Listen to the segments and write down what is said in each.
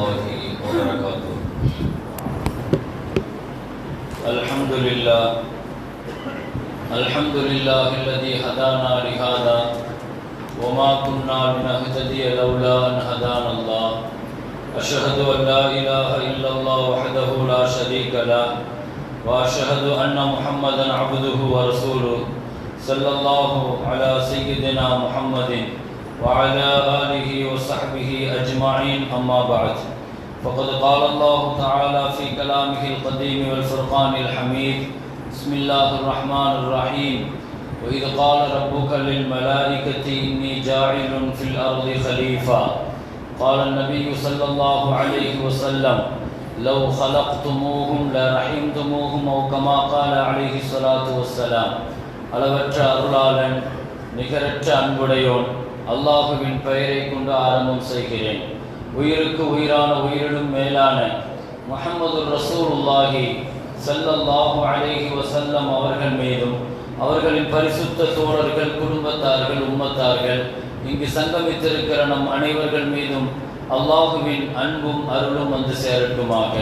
الله وبركاته. الحمد لله. الحمد لله الذي هدانا لهذا وما كنا لنهتدي لولا أن هدانا الله. أشهد أن لا إله إلا الله وحده لا شريك له وأشهد أن محمدا عبده ورسوله صلى الله على سيدنا محمد وعلى آله وصحبه أجمعين أما بعد فقد قال الله تعالى في كلامه القديم والفرقان الحميد بسم الله الرحمن الرحيم وإذ قال ربك للملائكة إني جاعل في الأرض خليفة قال النبي صلى الله عليه وسلم لو خلقتموهم لرحمتموهم أو كما قال عليه الصلاة والسلام அளவற்ற அருளாளன் நிகரற்ற அன்புடையோன் அல்லாஹுவின் பெயரை கொண்டு ஆரம்பம் செய்கிறேன். உயிருக்கு உயிரான உயிரிலும் மேலான முகமது ரசூலுல்லாஹி சல்லல்லாஹு அலேஹி வசல்லம் அவர்கள் மீதும் அவர்களின் பரிசுத்த தோழர்கள் குடும்பத்தார்கள் உம்மத்தார்கள் இங்கு சங்கமித்திருக்கிற நம் அனைவர்கள் மீதும் அல்லாஹுவின் அன்பும் அருளும் வந்து சேரட்டுமாக.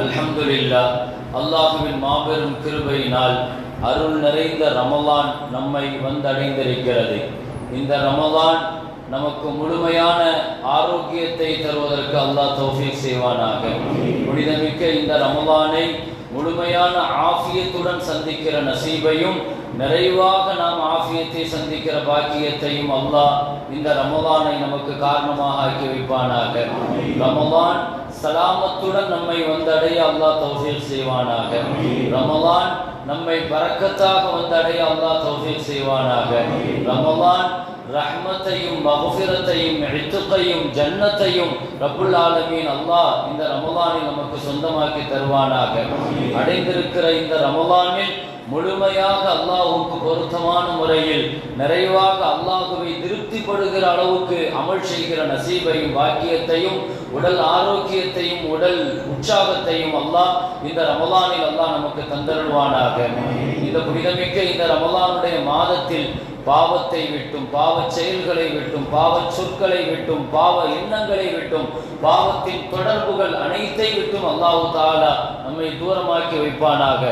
அல்ஹம்துலில்லாஹ் அல்லாஹுவின் மாபெரும் கிருபையினால் அருள் நிறைந்த ரமலான் நம்மை வந்தடைந்திருக்கிறது. இந்த ரமலான் நமக்கு முழுமையான ஆரோக்கியத்தை தருவதற்கு அல்லாஹ் தௌஃபீக் செய்வானாக. புனிதமிக்க இந்த ரமலானை முழுமையான ஆஃபியத்துடன் சந்திக்கிற நசீபையும் நிறைவாக நாம் ஆஃபியத்தை சந்திக்கிற பாக்கியத்தையும் அல்லாஹ் இந்த ரமலானை நமக்கு காரணமாக ஆக்கி வைப்பானாக. ரமலான் சலாமத்துடன் நம்மை வந்தடைய அல்லாஹ் தௌஃபீக் செய்வானாக. ரமலான் நம்மை பறக்கத்தாக வந்தடைய அல்லாஹ் தௌஃபீக் செய்வானாக. ரமலான் ரஹ்மத்தையும் மகுஃபிரத்தையும் எழுத்துக்கையும் ஜன்னத்தையும் ரபுல் ஆலமீன் அல்லாஹ் இந்த ரமலானில் நமக்கு சொந்தமாக்கி தருவானாக. அடைந்திருக்கிற இந்த ரமலானில் முழுமையாக அல்லாஹுக்கு பொருத்தமான முறையில் நிறைவாக அல்லாஹுவை திருப்திப்படுகிற அளவுக்கு அமல் செய்கிற நசீபையும் பாக்கியத்தையும் உடல் ஆரோக்கியத்தையும் உடல் உற்சாகத்தையும் அல்லாஹ் இந்த ரமலானில் அல்லாஹ் நமக்கு தந்தருள்வானாக. இந்த புனிதமிக்க இந்த ரமலானுடைய மாதத்தில் பாவத்தை விட்டும் பாவ செயல்களை விட்டும் பாவ சொற்களை விட்டும் பாவ எண்ணங்களை விட்டும் பாவத்தின் தொடர்புகள் அனைத்தை விட்டும் அல்லாஹு தாலா நம்மை தூரமாக்கி வைப்பானாக.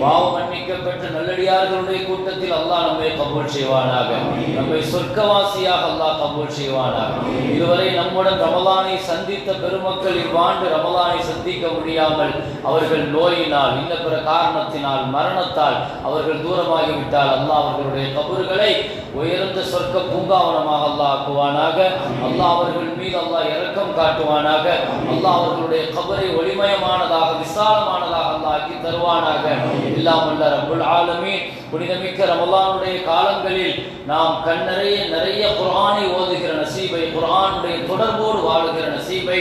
பாவம் பெற்ற நல்லடியார்களுடைய கூட்டத்தில் அல்லாஹ் நம்மை கபூல் செய்வானாக. நம்மை சொர்க்கவாசியாக அல்லாஹ் கபூல் செய்வானாக. இதுவரை நம்முடன் ரமலானை சந்தித்த பெருமக்கள் இவ்வாண்டு ரமலானை சந்திக்க முடியாமல் அவர்கள் நோயினால் இன்ன பிற காரணத்தினால் மரணத்தால் அவர்கள் தூரமாகிவிட்டால் அல்லாஹ் அவர்களுடைய கபூர்களை உயர்ந்த சொர்க்க பூங்காவனமாக அல்லாஹ் ஆக்குவானாக. அல்லாஹ் அவர்கள் மீது அல்லாஹ் இரக்கம் காட்டுவானாக. அல்லாஹ் அவர்களுடைய கபரை ஒளிமயமானதாக விசாலமானதாக அல்லாஹ் ஆக்கி தருவானாக. இல்லாமல்ல ரபுல் ஆலமீன். புனிதமிக்க ரமலானுடைய காலங்களில் நாம் கண்ணறைய நிறைய குரானை ஓதுகிற நசீபை குரானுடைய தொடர்போடு வாழுகிற நசீபை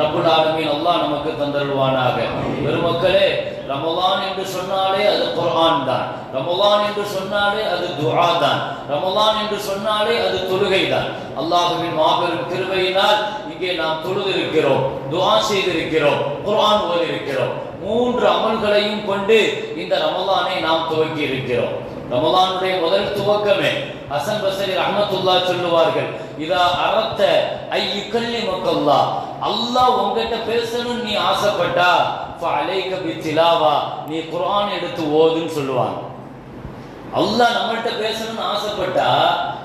ரபுல் ஆலமீன் அல்லாஹ் நமக்கு தந்தருவானாக பெருமக்களே ரமலான் என்று சொன்னாலே அது குரான் தான். ரமலான் என்று சொன்னாலே அது துஆ தான். ரமலான் என்று சொன்னாலே அது தொழுகை தான். அல்லாஹுவின் மாபெரும் திருவையினால் இங்கே நாம் தொழுதிருக்கிறோம் துஆ செய்திருக்கிறோம் குர்ஆன் ஓதிருக்கிறோம். மூன்று அமல்களையும் கொண்டு இந்த ரமலானை நாம் துவக்கி இருக்கிறோம். ரமலானுடைய முதல் துவக்கமே ஹசன் பசரி ரஹமத்துல்லா சொல்லுவார்கள் இதா அறத்த ஐ யுக்கல்லி மக்கல்லா அல்லாஹ் உங்ககிட்ட பேசணும்னு நீ ஆசைப்பட்டா ஃபஅலைக பித்திலாவா. நீ குரான் எடுத்து ஓதுன்னு சொல்லுவாங்க. அல்லாஹ் நம்மகிட்ட பேசணும்னு ஆசைப்பட்டா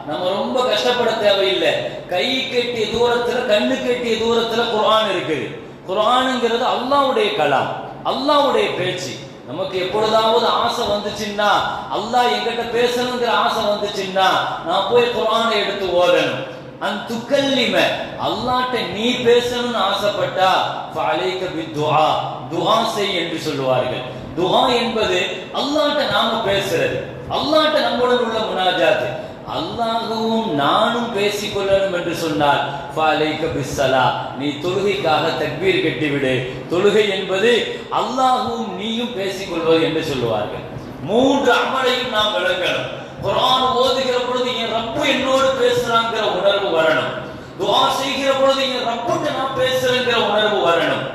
நம்ம ரொம்ப கஷ்டப்பட தேவையில்லை. கை கட்டிய தூரத்துல கண்ணு கட்டிய தூரத்துல குரான் இருக்குது. குரானுங்கிறது அல்லாவுடைய கலாம். அல்லாவுடைய பேச்சு. நமக்கு எப்பொழுதாவது ஆசை வந்துச்சுன்னா அல்லாஹ் எங்கிட்ட பேசணுங்கிற ஆசை வந்துச்சுன்னா நான் போய் குரானை எடுத்து ஓதணும். அன் துக்கல்லிம அல்லாட்ட நீ பேசணும்னு ஆசைப்பட்டா ஃபஅலைக பித்துஆ துஆ செய் என்று சொல்லுவார்கள். துஆ என்பது அல்லாட்ட நாம பேசுறது. அல்லாட்ட நம்மளுடன் உள்ள முனாஜாத். அல்லாஹுவும் நானும் பேசிக்கொள்ளணும் என்று சொன்னால் நீ தொழுகைக்காக தக்பீர் கட்டிவிடு. தொழுகை என்பது அல்லாஹும் நீயும் பேசிக் கொள்வது என்று சொல்லுவார்கள். மூன்று அமலையும் நாம் விளங்கணும். குரான் ஓதுகிற பொழுது என் ரப்பு என்னோடு பேசுறாங்கிற உணர்வு வரணும். துவா செய்கிற பொழுது என் ரப்புக்கு நான் பேசுறேங்கிற உணர்வு வரணும்.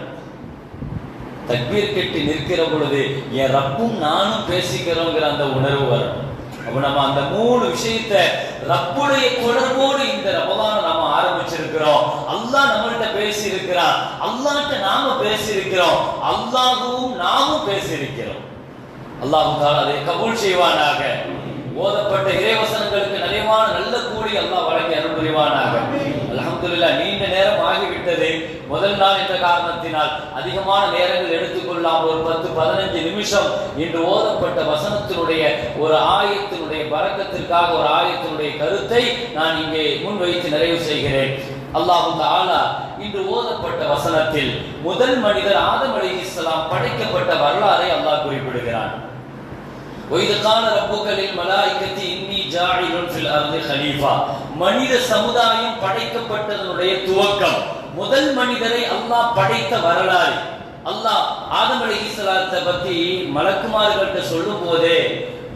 தக்பீர் கட்டி நிற்கிற பொழுது என் ரப்பும் நானும் பேசிக்கிறோங்கிற அந்த உணர்வு வரணும். அப்ப நம்ம அந்த மூணு விஷயத்தை ரப்புடைய தொடர்போடு இந்த ரமலான இருக்கிறோம். அல்லாஹ் நம்மகிட்ட பேசி இருக்கிறார் அல்லாஹ்ட்ட நாம பேசி இருக்கிறோம் அல்லாஹும் நாமும் பேசி இருக்கிறோம் அல்லாஹ் தாலா அதை கபூல் செய்வானாக. ஓதப்பட்ட இறைவசனங்களுக்கு நிறைவான நல்ல கூலி அல்லாஹ் வழங்கி அருள் புரிவானாக அல்ஹம்துலில்லாஹ் நீண்ட நேரம் ஆகிவிட்டது. முதல் நாள் என்ற காரணத்தினால் அதிகமான நேரங்கள் எடுத்துக்கொள்ளாமல் ஒரு பத்து பதினஞ்சு நிமிஷம் இன்று ஓதப்பட்ட வசனத்தினுடைய ஒரு ஆயத்தினுடைய பறக்கத்திற்காக ஒரு ஆயத்தினுடைய கருத்தை நான் இங்கே முன்வைத்து நிறைவு செய்கிறேன். அல்லாஹு ஆலா இன்று ஓதப்பட்ட வசனத்தில் முதல் மனிதர் ஆதம் அலி இஸ்லாம் படைக்கப்பட்ட வரலாறை அல்லாஹ் குறிப்பிடுகிறான். மனித சமுதாயம் படைக்கப்பட்டதனுடைய துவக்கம் முதல் மனிதரை அல்லாஹ் படைத்த வரலாறு. அல்லாஹ் ஆதம் அலி இஸ்லாத்தை பத்தி மலக்குமார்கள்ட்ட சொல்லும் போதே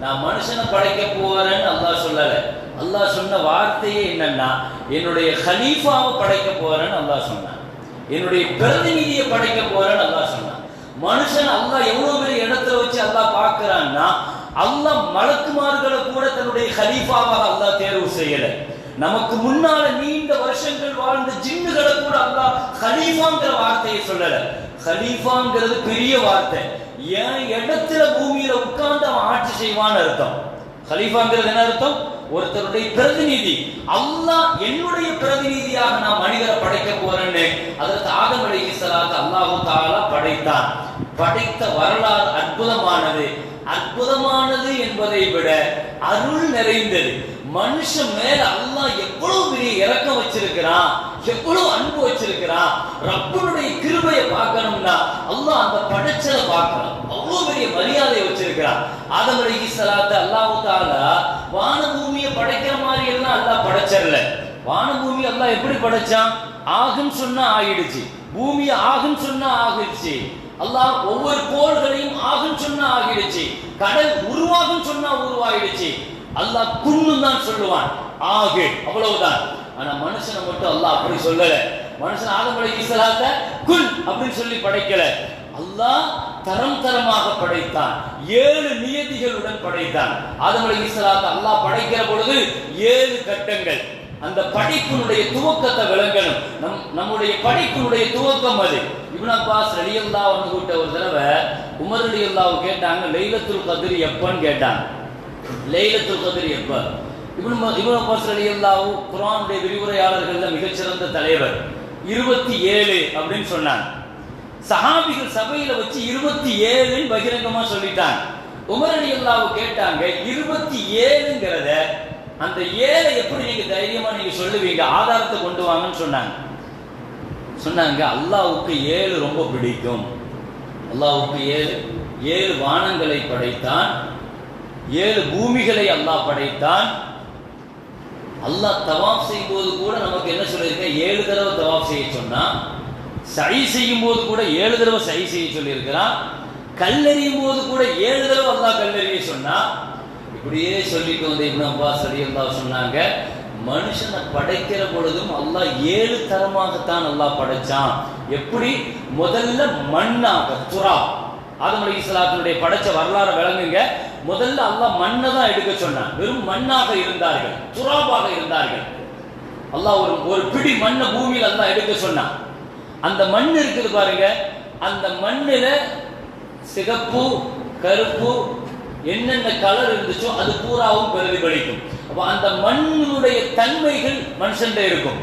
நான் மனுஷனை படைக்க போறேன்னு அல்லாஹ் சொல்லலை. அல்லாஹ் சொன்ன வார்த்தையே என்னன்னா என்னுடைய ஹலீஃபாவை படைக்க போறேன்னு அல்லாஹ் சொன்னான். என்னுடைய பிரதிநிதியை படைக்க போறேன்னு அல்லாஹ் சொன்னான். மனுஷன் அல்லாஹ் எவ்வளவு பெரிய இடத்துல வச்சு அல்லாஹ் பார்க்கறான்னா அல்லாஹ் மலக்குமார்களை கூட தன்னுடைய ஹலீஃபாவாக அல்லாஹ் தேர்வு செய்யல. நமக்கு முன்னால நீண்ட வருஷங்கள் வாழ்ந்த ஜின்னுகளை கூட அல்லாஹ் ஹலீஃபாங்கிற வார்த்தையை சொல்லல. ஹலீஃபாங்கிறது பெரிய வார்த்தை. என் இடத்துல பூமியில உட்கார்ந்து அவன் ஆட்சி செய்வான்னு அர்த்தம். ஹலீஃபாங்கிறது என்ன அர்த்தம்? ஒருத்தருடைய பிரதிநிதி. அல்லாஹ் என்னுடைய பிரதிநிதியாக நான் மனிதரை படைக்க போறேன்னு அதற்கு ஆதம் அலைஹிஸ்ஸலாத்து அல்லாஹு தாலா படைத்தான். படைத்த வரலாறு அற்புதமானது. அற்புதமானது என்பதை விட அருள் நிறைந்தது. மனுஷன் மேல அல்லாஹ் எவ்வளவு பெரிய இறக்கம் வச்சிருக்கிறான் எவ்வளவு அன்பு வச்சிருக்கிறான் ரப்பனுடைய கிருபையை பார்க்கணும்னா அல்லாஹ் அந்த படைச்சதை பார்க்கணும் மரியாதை வச்சிருக்கிறான் ஆதம் அலைஹிஸ்ஸலாத்து அல்லாஹு தஆலா வான பூமியை படைக்கிற மாதிரி எல்லாம் அல்லாஹ் படைச்சரல வான பூமி அல்லாஹ் எப்படி படைச்சான்? ஆகும் சொன்னா ஆகிடுச்சு பூமியை ஆகும் சொன்னா ஆகிடுச்சு. அல்லாஹ் ஒவ்வொரு கோள்களையும் ஆகும் சொன்னா ஆகிடுச்சு. கடல் உருவாகும் சொன்னா உருவாகிடுச்சு அல்லாஹ் குன்னு தான் சொல்லுவான். ஆகு அவ்வளவுதான். ஆனா மனுஷனை மட்டும் அல்லாஹ் அப்படி சொல்லல. மனுஷன் ஆதம் அலைஹிஸ்ஸலாத்த குல் அப்படின்னு சொல்லி படைக்கல. அல்லாஹ் தரம் தரமாக படைத்தான். ஏழு நியதிகளுடன் படைத்தான். ஆதம் அலைஹிஸ்ஸலாத்த அல்லாஹ் படைக்கிற பொழுது ஏழு கட்டங்கள். அந்த படிப்பினுடைய துவக்கத்தை விளங்கணும். நம் நம்முடைய படிப்பினுடைய துவக்கம் அது. இப்னு அப்பாஸ் ரலியல்லா அன்ஹு ஒரு தடவை உமர் ரலியல்லாஹு கேட்டாங்க லைலத்துல் கதிர் எப்பன்னு கேட்டாங்க. லைலத்துல் கதிர் எப்ப? இப்னு ம- இப்னு அப்பாஸ் ரலியல்லாஹு குரானுடைய விரிவுரையாளர்கள்ல மிகச்சிறந்த தலைவர். இருபத்தி ஏழு அப்படின்னு சொன்னாங்க. சஹாபிகள் சபையில வச்சு இருபத்தி ஏழுன்னு பகிரங்கமா சொல்லிட்டாங்க. உமர் ரலியல்லாஹு கேட்டாங்க இருபத்தி ஏழுங்கிறத அந்த ஏழை எப்படி நீங்க தைரியமா நீங்க சொல்லுவீங்க? ஆதாரத்தை கொண்டு வாங்கன்னு சொன்னாங்க. சொன்னாங்க அல்லாவுக்கு ஏழு ரொம்ப பிடிக்கும். அல்லாவுக்கு ஏழு ஏழு வானங்களை படைத்தான். ஏழு பூமிகளை அல்லாஹ் படைத்தான். அல்லாஹ் தவாப் செய்யும் போது கூட நமக்கு என்ன சொல்லியிருக்க? ஏழு தடவை தவாப் செய்ய சொன்னா சை செய்யும் போது கூட ஏழு தடவை சை செய்ய சொல்லியிருக்கிறான். கல்லறியும் போது கூட ஏழு தடவை அல்லாஹ் கல்லறிய சொன்னா இப்படியே சொல்லிட்டு வந்த இப்னு அப்பாஸ் அல்லா சொன்னாங்க மனுஷனை படைக்கிற பொழுதும் அல்லாஹ் ஏழு தரமாகத்தான் அல்லாஹ் படைச்சான். எப்படி? முதல்ல மண்ணாக துரா ஆதம் அலைஹிஸ்ஸலாத்தினுடைய படைச்ச வரலாறு விளங்குங்க. முதல்ல அல்லாஹ் மண்ணை தான் எடுக்க சொன்னான். வெறும் மண்ணாக இருந்தார்கள் துராபாக இருந்தார்கள். அல்லாஹ் ஒரு ஒரு பிடி மண்ணை பூமியில் அல்லாஹ் எடுக்க சொன்னான். அந்த மண் இருக்குது பாருங்க. அந்த மண்ணில் சிகப்பு கருப்பு என்னென்ன கலர் இருந்துச்சோ அது பூராவும் பிரதிபலிக்கும். அப்போ அந்த மண்ணுடைய தன்மைகள் மனுஷன்ட இருக்கும்.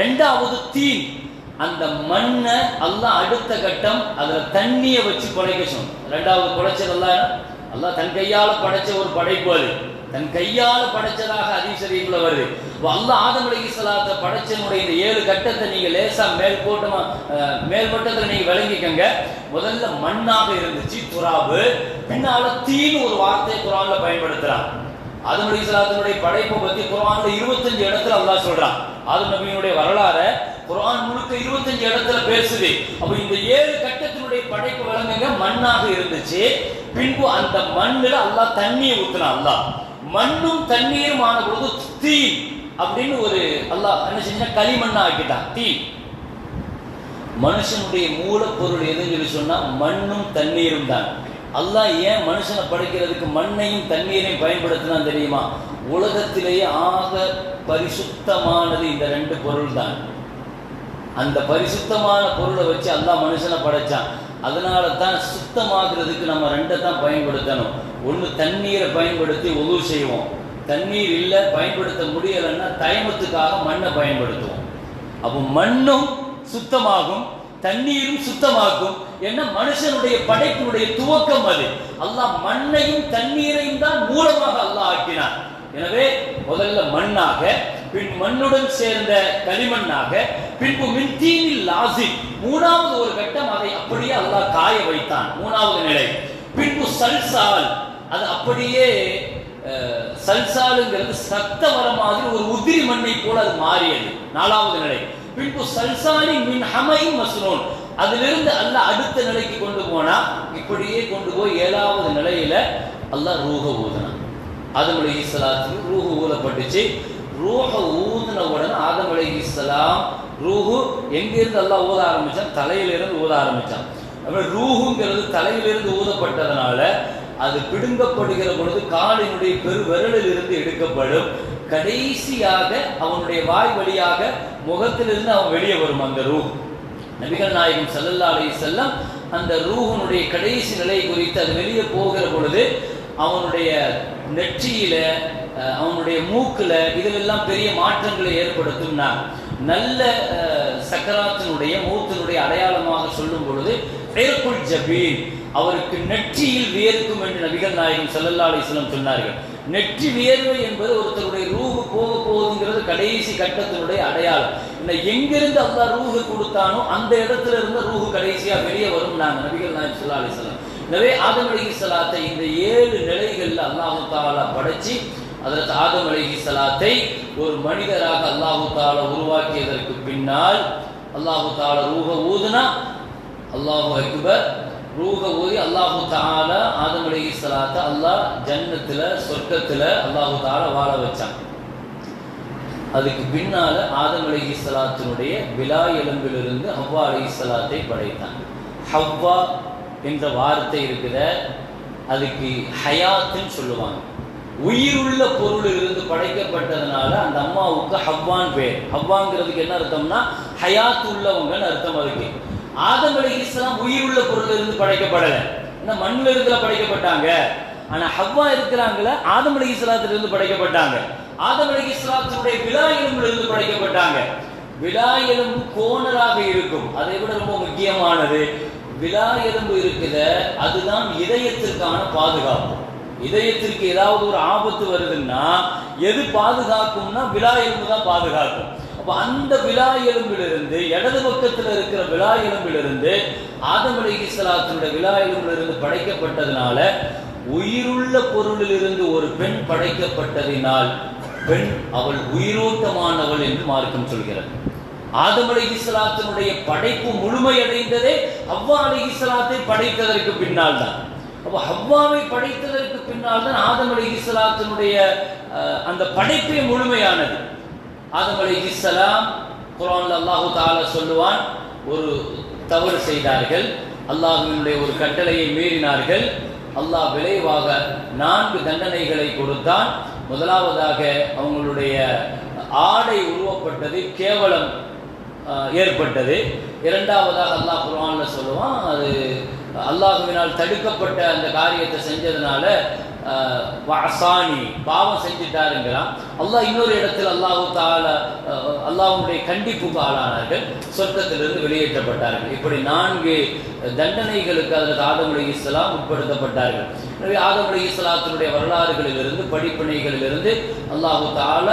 ரெண்டாவது தீ. அந்த மண்ணை எல்லாம் அடுத்த கட்டம் அதில் தண்ணியை வச்சு படைக்க சொன்னோம் ரெண்டாவது படைச்சது எல்லாம் தன் கையால் படைச்ச ஒரு படைப்பு அது. தன் கையால் படைச்சதாக அதிசரியங்கள வருது. அப்ப அல்லாஹ் ஆதம் படைச்சனுடைய இந்த ஏழு கட்டத்தை நீங்க லேசா மேல் போட்டமா மேல் நீங்க விளங்கிக்கங்க. முதல்ல மண்ணாக இருந்துச்சு துராபு பின்னால தீன்னு ஒரு வார்த்தை குரான்ல பயன்படுத்துறான். ஆதம் அலைஹிஸ்ஸலாத்தினுடைய படைப்பை பத்தி குரான்ல இருபத்தஞ்சு இடத்துல அல்லாஹ் சொல்றான். ஆதம் நபியினுடைய வரலாறை குரான் முழுக்க 25 இடத்துல பேசுது. அப்ப இந்த ஏழு கட்டத்தினுடைய படைப்பு விளங்குங்க மண்ணாக இருந்துச்சு. பின்பு அந்த மண்ணுல அல்லா தண்ணியை ஊத்துனான் அல்லாஹ். மண்ணும் தண்ணீரும் ஆன பொழுது தீ அப்படின்னு ஒரு அல்லாஹ் என்ன செஞ்சா களிமண்ணா ஆக்கிட்டான். தீ. மனுஷனுடைய மூலப்பொருள் எதுன்னு சொல்லி சொன்னா மண்ணும் தண்ணீரும் தான். அல்லாஹ் ஏன் மனுஷனை படைக்கிறதுக்கு மண்ணையும் தண்ணீரையும் பயன்படுத்தினா தெரியுமா? உலகத்திலேயே ஆக பரிசுத்தமானது இந்த ரெண்டு பொருள் தான். அந்த பரிசுத்தமான பொருளை வச்சு அல்லாஹ் மனுஷனை படைச்சான். அதனால தான் சுத்தமாகிறதுக்கு நம்ம ரெண்டை தான் பயன்படுத்தணும். ஒன்று தண்ணீரை பயன்படுத்தி உதவு செய்வோம். தண்ணீர் இல்லை பயன்படுத்த முடியலைன்னா தயமத்துக்காக மண்ணை பயன்படுத்துவோம். அப்போ மண்ணும் சுத்தமாகும் தண்ணீரும் சுத்தமாக்கும் என்ன? மனுஷனுடைய படைப்பினுடைய துவக்கம் அது. அல்லாஹ் மண்ணையும் தண்ணீரையும் தான் மூலமாக அல்லாஹ் ஆக்கினார் எனவே முதல்ல மண்ணாக பின் மண்ணுடன் சேர்ந்த களிமண்ணாக பின்பு மின்தீனில் லாசி மூணாவது ஒரு கட்டம் அதை அப்படியே அல்லாஹ் காய வைத்தான். மூணாவது நிலை. பின்பு சல்சால். அது அப்படியே சல்சாலுங்கிறது சத்த வர மாதிரி ஒரு உதிரி மண்ணை போல அது மாறியது. நாலாவது நிலை. பின்பு சல்சாலி மின் ஹமையும் மசுனோன் அதிலிருந்து அல்ல அடுத்த நிலைக்கு கொண்டு போனா இப்படியே கொண்டு போய் ஏழாவது நிலையில அல்லாஹ் ரூக ஊதினான் ஆதம் அலி இஸ்லாத்துக்கு ரூஹு ஊதப்பட்டுச்சு. ரூஹ ஊதின உடனே ஆதம் அலி இஸ்லாம் ரூஹு எங்கிருந்து அல்லாஹ் ஊத ஆரம்பிச்சான்? தலையிலிருந்து ஊத ஆரம்பிச்சான். அப்புறம் ரூஹுங்கிறது தலையிலிருந்து ஊதப்பட்டதுனால அது பிடுங்கப்படுகிற பொழுது காலினுடைய பெருவிரலில் இருந்து எடுக்கப்படும். கடைசியாக அவனுடைய வாய் வழியாக முகத்திலிருந்து அவன் வெளியே வரும் அந்த ரூ. நபிகள் நாயகம் ஸல்லல்லாஹு அலி செல்லம் அந்த ரூஹனுடைய கடைசி நிலை குறித்து அது வெளியே போகிற பொழுது அவனுடைய நெற்றியில அவனுடைய மூக்குல இதிலெல்லாம் பெரிய மாற்றங்களை ஏற்படுத்தும்னா நல்ல சக்கராத்தினுடைய மூத்தினுடைய அடையாளமாக சொல்லும் பொழுது ஜபீன் அவருக்கு நெற்றியில் வியர்க்கும் என்று நபிகள் நாயகம் செல்லல்லா அலிஸ்லம் சொன்னார்கள். நெற்றி வியர்வை என்பது ஒருத்தருடைய ரூஹு போக போகுதுங்கிறது கடைசி கட்டத்தினுடைய அடையாளம். இந்த எங்கிருந்து அல்லா ரூஹு கொடுத்தானோ அந்த இடத்துல இருந்து ரூஹு கடைசியா வெளியே வரும் நாங்க நபிகள் நாயகம் செல்லா அலிஸ்லாம் எனவே ஆதம் அலைஹிஸ்ஸலாத்தை இந்த ஏழு நிலைகளில் அல்லாஹு தாலா படைச்சு அதற்கு ஆதம் சலாத்தை ஒரு மனிதராக அல்லாஹு தாலா உருவாக்கியதற்கு பின்னால் அல்லாஹு தாலா ரூஹ ஊதுனா அல்லாஹு அக்பர் ரூக ஊதி அல்லாஹு தாலா ஆதம் அலைஹிஸ்ஸலாத்தை அல்லாஹ் ஜன்னத்துல சொர்க்கத்துல அல்லாஹு தாலா வாழ வச்சான். அதுக்கு பின்னால ஆதம் சலாத்தினுடைய விலா எலும்பிலிருந்து ஹவ்வா அலைஹிஸ்ஸலாத்தை படைத்தான். ஹவ்வா என்ற வார்த்தை இருக்கிற அதுக்கு ஹயாத்துன்னு சொல்லுவாங்க. உயிருள்ள பொருள் இருந்து படைக்கப்பட்டதுனால அந்த அம்மாவுக்கு ஹவ்வான் பேர். ஹவ்வாங்கிறதுக்கு என்ன அர்த்தம்னா ஹயாத் உள்ளவங்கன்னு அர்த்தம் அதுக்கு. ஆதம் அலி இஸ்லாம் உயிர் உள்ள பொருள் இருந்து படைக்கப்படலை. ஏன்னா மண்ணில் இருக்கிற படைக்கப்பட்டாங்க. ஆனா ஹவ்வா இருக்கிறாங்கள ஆதம் அலி இஸ்லாத்திலிருந்து படைக்கப்பட்டாங்க. ஆதம் அலி இஸ்லாத்தினுடைய விழா எலும்புல இருந்து படைக்கப்பட்டாங்க. விழா எலும்பு கோணலாக இருக்கும். அதை விட ரொம்ப முக்கியமானது விழா எலும்பு இருக்குத அதுதான் இதயத்திற்கான பாதுகாப்பு. இதயத்திற்கு ஏதாவது ஒரு ஆபத்து வருதுன்னா எது பாதுகாக்கும்னா விழா எலும்பு தான் பாதுகாக்கும். அந்த விழா எலும்பிலிருந்து இடது பக்கத்தில் இருக்கிற விழா எலும்பிலிருந்து ஆதம் அலி இஸ்லாத்தினுடைய விழா எலும்பிலிருந்து படைக்கப்பட்டதுனால உயிருள்ள பொருளிலிருந்து ஒரு பெண் படைக்கப்பட்டதினால் பெண் அவள் உயிரோட்டமானவள் என்று மார்க்கம் சொல்கிறது. ஆதம் அலி இஸ்லாத்தினுடைய படைப்பு முழுமையடைந்ததே அவ்வா அலி இஸ்லாத்தை படைத்ததற்கு பின்னால் தான். அப்போ ஹவ்வாவை படைத்ததற்கு பின்னால் தான் ஆதம் அலி இஸ்லாத்தினுடைய அந்த படைப்பே முழுமையானது. ஆதம் அலி இஸ்லாம் குரான்ல அல்லாஹு தாலா சொல்லுவான் ஒரு தவறு செய்தார்கள் அல்லாஹினுடைய ஒரு கட்டளையை மீறினார்கள் அல்லாஹ் விளைவாக நான்கு தண்டனைகளை கொடுத்தான். முதலாவதாக அவங்களுடைய ஆடை உருவப்பட்டது கேவலம் ஏற்பட்டது. இரண்டாவதாக அல்லாஹ் குரான்ல சொல்லுவான் அது அல்லாஹுவினால் தடுக்கப்பட்ட அந்த காரியத்தை செஞ்சதுனால ஆஹ், பாவம் செஞ்சிட்டாருங்கிறான் அல்லாஹ் இன்னொரு இடத்தில் அல்லாஹு தால அல்லாஹ்வுடைய கண்டிப்புக்கு ஆளானார்கள். சொர்க்கத்திலிருந்து வெளியேற்றப்பட்டார்கள். இப்படி நான்கு தண்டனைகளுக்கு அதில் ஆதம் அலி இஸ்லாம் உட்படுத்தப்பட்டார்கள். எனவே ஆதம் அலி இஸ்லாத்தினுடைய வரலாறுகளிலிருந்து படிப்பினைகளிலிருந்து அல்லாஹு தால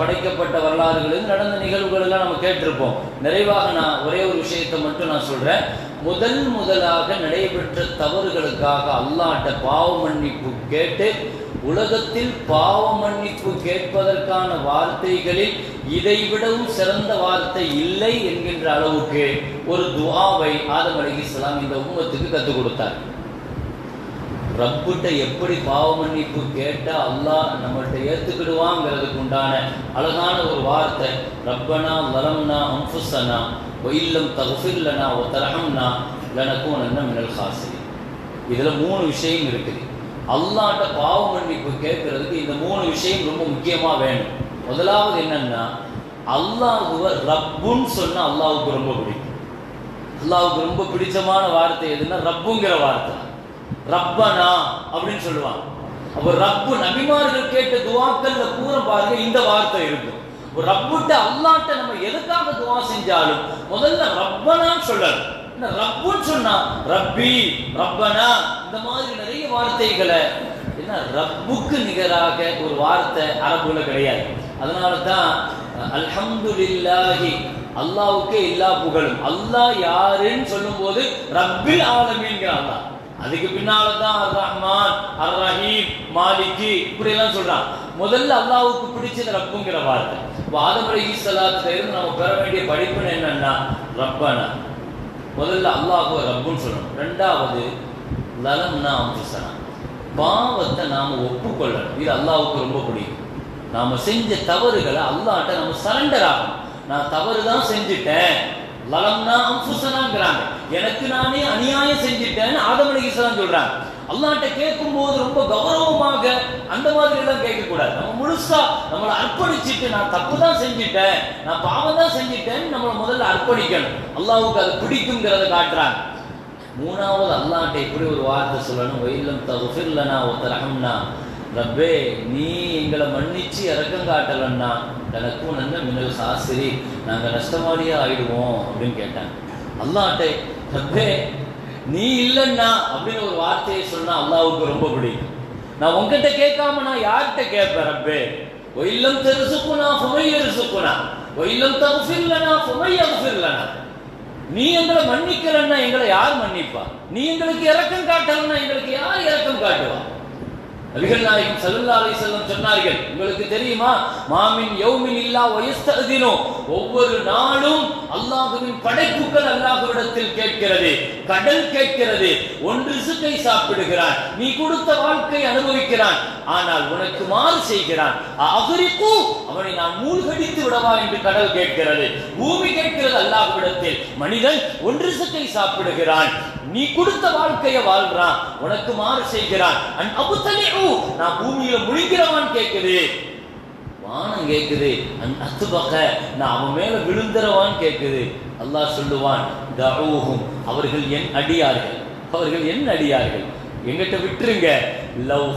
படைக்கப்பட்ட வரலாறுகளிலிருந்து நடந்த நிகழ்வுகள் எல்லாம் நம்ம கேட்டிருப்போம். நிறைவாக நான் ஒரே ஒரு விஷயத்தை மட்டும் நான் சொல்றேன். முதல் முதலாக நடைபெற்ற தவறுகளுக்காக அல்லாட்ட பாவ மன்னிப்பு கேட்டு உலகத்தில் பாவ மன்னிப்பு கேட்பதற்கான வார்த்தைகளில் இதைவிடவும் சிறந்த வார்த்தை இல்லை என்கின்ற அளவுக்கு ஒரு துவாவை ஆதம் அலைஹிஸ்ஸலாம் இந்த உம்மத்துக்கு கற்றுக் கொடுத்தார். ரப்புட்ட எப்படி பாவ மன்னிப்பு கேட்டா அல்லாஹ் நம்மள்ட்ட ஏற்றுக்கிடுவாங்கிறதுக்கு உண்டான அழகான ஒரு வார்த்தை ரப்பனா வலம்னா அம்புசனா ஒயில்லம் தகுஃபில்லனா ஒ தரஹம்னா லனக்கூனன்ன மினல் காசிரி இதுல மூணு விஷயம் இருக்குது. அல்லாட்ட பாவ மன்னிப்பு கேட்கறதுக்கு இந்த மூணு விஷயம் ரொம்ப முக்கியமாக வேணும். முதலாவது என்னன்னா அல்லாஹுவ ரப்புன்னு சொன்னால் அல்லாவுக்கு ரொம்ப பிடிக்கும். அல்லாவுக்கு ரொம்ப பிடிச்சமான வார்த்தை எதுன்னா ரப்புங்கிற வார்த்தை. ரப்பனா அப்படின்னு சொல்லுவாங்க. அப்போ ரப்பு நபிமார்கள் கேட்ட துவாக்கல்ல கூற பாருங்க இந்த வார்த்தை இருக்கும். ரப்புட்ட அல்லாட்ட நம்ம எதுக்காக துவா செஞ்சாலும் முதல்ல ரப்பனான்னு சொல்லணும். ரப்புன்னு சொன்னா? ரப்பி ரப்பனா இந்த மாதிரி நிறைய வார்த்தைகளை. என்ன ரப்புக்கு நிகராக ஒரு வார்த்தை அரபுல கிடையாது. அதனால தான் அல்ஹம்துலில்லாஹி அல்லாவுக்கு எல்லா புகழும். அல்லாஹ் யாருன்னு சொல்லும்போது ரப்பில் ஆலமீன்கிற அதுக்கு பின்னால தான் அர் ரஹ்மான் அர் ரஹீம் மாலிகி இப்படி எல்லாம் சொல்றான். முதல்ல அல்லாவுக்கு பிடிச்சது ரப்புங்கிற வார்த்தை. இப்போ ஆதம் அலைஹிஸ்ஸலாத்துல இருந்து நம்ம பெற வேண்டிய படிப்புன்னு என்னன்னா ரப்பனா. முதல்ல அல்லாஹுவ ரப்புன்னு சொல்லணும். ரெண்டாவது லலம்னா அம்சனா பாவத்தை நாம் ஒப்புக்கொள்ளணும். இது அல்லாவுக்கு ரொம்ப பிடிக்கும். நாம் செஞ்ச தவறுகளை அல்லாட்ட நம்ம சரண்டர் ஆகணும். நான் தவறு தான் செஞ்சுட்டேன். லலம்னா அம்சுசனாங்கிறாங்க எனக்கு நானே அநியாயம் செஞ்சுட்டேன்னு ஆதம் சொல்கிறாங்க அல்லாட்ட கேட்கும் போது ரொம்ப கௌரவமாக அந்த மாதிரி எல்லாம் கேட்க கூடாது நம்ம முழுசா நம்மளை அர்ப்பணிச்சுட்டு நான் தப்பு தான் செஞ்சுட்டேன் நான் பாவம் தான் செஞ்சிட்டேன்னு நம்மளை முதல்ல அர்ப்பணிக்கணும். அல்லாவுக்கு அது பிடிக்குங்கிறத காட்டுறாங்க. மூணாவது அல்லாஹ்ட்ட இப்படி ஒரு வார்த்தை சொல்லணும். வெயிலம் தகுஃபிர்லனா ஒத்தரகம்னா ரப்பே நீ எங்களை மன்னிச்சு இறக்கம் காட்டலன்னா எனக்கும் நல்ல மின்னல் சாஸ்திரி. நாங்கள் நஷ்டமாடியே ஆயிடுவோம் அப்படின்னு கேட்டாங்க. அல்லாட்டை ரப்பே நீ இல்லைன்னா அப்படின்னு ஒரு வார்த்தையை சொன்னா அல்லாவுக்கு ரொம்ப பிடிக்கும். நான் உங்ககிட்ட கேட்காம நான் யார்கிட்ட கேட்பேன் ரப்பே? ஒயில்லம் தெரிசுக்குனா ஃபுமையரிசுக்குனா ஒயில்லம் சுமை ஃபுமையகுஃபிர்லனா நீ எங்களை மன்னிக்கலன்னா எங்களை யார் மன்னிப்பா? நீ எங்களுக்கு இறக்கம் காட்டலன்னா எங்களுக்கு யார் இறக்கம் காட்டுவா? நபிகள் நாயகம் ஸல்லல்லாஹு அலைஹி சொன்னார்கள். உங்களுக்கு தெரியுமா? மாமின் யௌமின் இல்லா வயஸ்ததினோ ஒவ்வொரு நாளும் அல்லாஹுவின் படைப்புகள் அல்லாஹுவிடத்தில் கேட்கிறது கடல் கேட்கிறது. ஒன்று சுத்தை சாப்பிடுகிறான் நீ கொடுத்த வாழ்க்கை அனுபவிக்கிறான். ஆனால் உனக்கு மாறு செய்கிறான். அகரிப்பு அவனை நான் மூழ்கடித்து விடவா என்று கடல் கேட்கிறது. பூமி கேட்கிறது அல்லாஹ்விடத்தில் மனிதன் ஒன்று சத்தை சாப்பிடுகிறான். நீ கொடுத்த வாழ்க்கையை வாழ்றான். உனக்கு மாறு செய்கிறான். அன் அபுத்தலிஉ நான் பூமியில முழிக்கிறவன் கேட்குது வானம் கேட்குது அன் பக்க நான் அவன் மேல விழுந்துறவான் கேக்குது. அல்லாஹ் சொல்லுவான் தஊஹும் அவர்கள் என் அடியார்கள். அவர்கள் என் அடியார்கள். எங்கிட்ட விட்டுருங்க. லவ்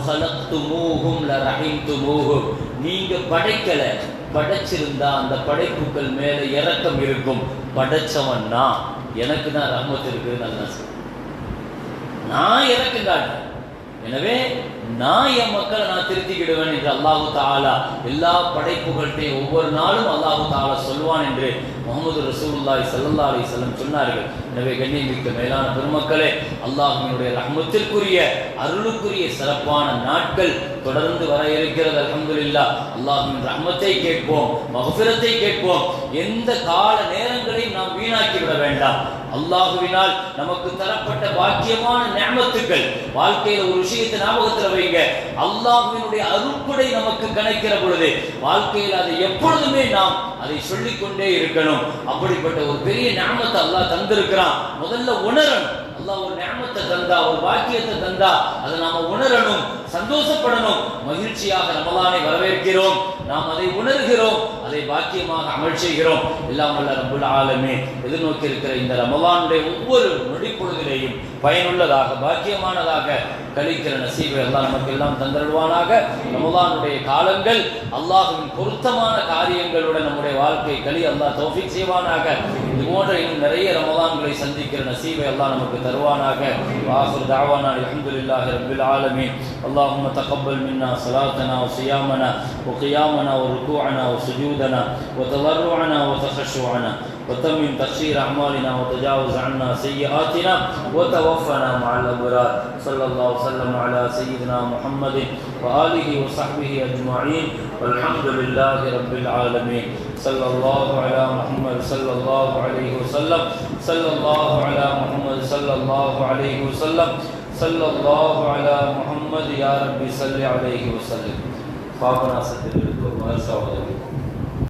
ரஹிந்து மூகும் நீங்க படைக்கலை. படைச்சிருந்தா அந்த படைப்புகள் மேல இறக்கம் இருக்கும். படைச்சவன் நான். எனக்கு தான் ரஹ்மத் இருக்குதுன்னு நான் இறக்கம் காட்டுறேன் எனவே நான் என் மக்களை நான் திருத்திக்கிடுவேன் என்று அல்லாஹு தாலா எல்லா படைப்புகள்கிட்டையும் ஒவ்வொரு நாளும் அல்லாஹு தாலா சொல்வான் என்று முகமது ரசூல்லாய் சல்லா அலி சொல்லம் சொன்னார்கள். எனவே கண்ணியமிக்க மேலான பெருமக்களே அல்லாஹினுடைய ரஹ்மத்திற்குரிய அருளுக்குரிய சிறப்பான நாட்கள் தொடர்ந்து வர இருக்கிறது அல்ஹம்துலில்லாஹ் அல்லாஹ்வின் ரஹ்மத்தை கேட்போம் மகஃபிரத்தை கேட்போம். எந்த கால நேரங்களையும் நாம் வீணாக்கி விட வேண்டாம். அல்லாஹுவினால் நமக்கு தரப்பட்ட பாக்கியமான நியமத்துக்கள். வாழ்க்கையில ஒரு விஷயத்தை ஞாபகத்தில் வைங்க. அல்லாஹுவினுடைய அருப்படை நமக்கு கணக்கிற பொழுது வாழ்க்கையில் அதை எப்பொழுதுமே நாம் அதை சொல்லிக்கொண்டே இருக்கணும். அப்படிப்பட்ட ஒரு பெரிய ஞாபகத்தை அல்லாஹ் தந்திருக்கிறான். முதல்ல உணரணும். அல்லாஹ் ஒரு ஞாபகத்தை தந்தா ஒரு பாக்கியத்தை தந்தா அதை நாம உணரணும் சந்தோஷப்படணும். மகிழ்ச்சியாக ரமலானை வரவேற்கிறோம். நாம் அதை உணர்கிறோம். அதை பாக்கியமாக அமல் செய்கிறோம். இல்லாமல் ரபுல் ஆலமே எதிர்நோக்கி இருக்கிற இந்த ரமலானுடைய ஒவ்வொரு நொடிப்பொழுதிலேயும் பயனுள்ளதாக பாக்கியமானதாக கழிக்கிற நசீவை எல்லாம் நமக்கு எல்லாம் தந்தருவானாக ரமலானுடைய காலங்கள் அல்லாஹுவின் பொருத்தமான காரியங்களுடன் நம்முடைய வாழ்க்கையை களி அல்லாஹ் தௌஃபிக் செய்வானாக. இது போன்ற இன்னும் நிறைய ரமலான்களை சந்திக்கிற நசீவை எல்லாம் நமக்கு தருவானாக. வாசுர் தாவானா அலமதுல்லாஹி ரபில் ஆலமே அல்லாஹ் தகப்பல் மின்னா صلاتنا وصيامنا وقيامنا وركوعنا وسجودنا وتضرعنا وتخشعنا وتمم تخشير أعمالنا وتجاوز عنا سيئاتنا وتوفنا مع الأبرار. صلى الله وسلم على سيدنا محمد وآله وصحبه أجمعين. والحمد لله رب العالمين. صلى الله على محمد صلى الله عليه وسلم. صلى الله على محمد صلى الله عليه وسلم. صلی اللہ علی محمد یا ربی صلی علیہ وسلم. خوابنا صدر اللہ علیہ وسلم